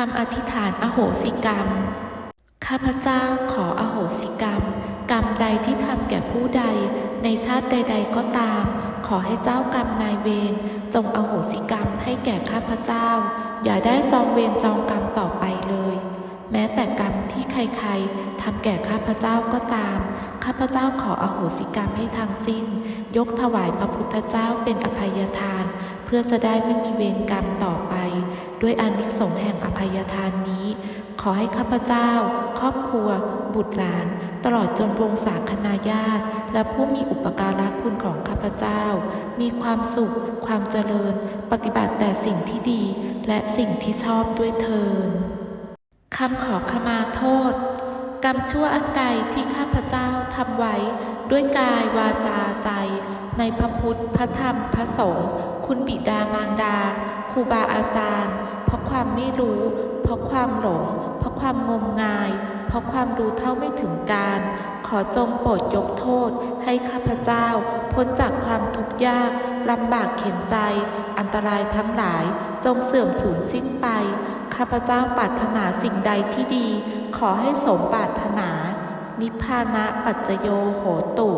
คำอธิษฐานอโหสิกรรม ข้าพเจ้าขออโหสิกรรม กรรมใดที่ทำแก่ผู้ใด ในชาติใด ๆ ก็ตาม ขอให้เจ้ากรรมนายเวรจงอโหสิกรรมให้แก่ข้าพเจ้า อย่าได้จองเวรจองกรรมต่อไปเลย แม้แต่กรรมที่ใครๆทำแก่ข้าพเจ้าก็ตาม ข้าพเจ้าขออโหสิกรรมให้ทั้งสิ้น ยกถวายพระพุทธเจ้าเป็นอภัยทาน เพื่อจะได้ไม่มีเวรกรรมต่อไป ด้วยอานิสงส์แห่งอภัยทานนี้ ขอให้ข้าพเจ้า ครอบครัว บุตรหลาน ตลอดจนวงศาคณาญาติ และผู้มีอุปการะคุณของข้าพเจ้า มีความสุข ความเจริญ ปฏิบัติแต่สิ่งที่ดี และสิ่งที่ชอบด้วยเทินคำขอขมาโทษ กรรมชั่วอันใดที่ข้าพเจ้าทำไว้ ด้วยกายวาจาใจ ในพระพุทธ พระธรรม พระสงฆ์ คุณบิดามารดา ครูบาอาจารย์ เพราะความไม่รู้ เพราะความหลง เพราะความงมงาย เพราะความรู้เท่าไม่ถึงการ ขอจงโปรดยกโทษ ให้ข้าพเจ้า พ้นจากความทุกข์ยากลำบากเข็นใจ อันตรายทั้งหลาย จงเสื่อมสูญสิ้นไป ข้าพเจ้าปรารถนาสิ่งใดที่ดี ขอให้สมปรารถนา นิพพานะปัจจโยโหตุ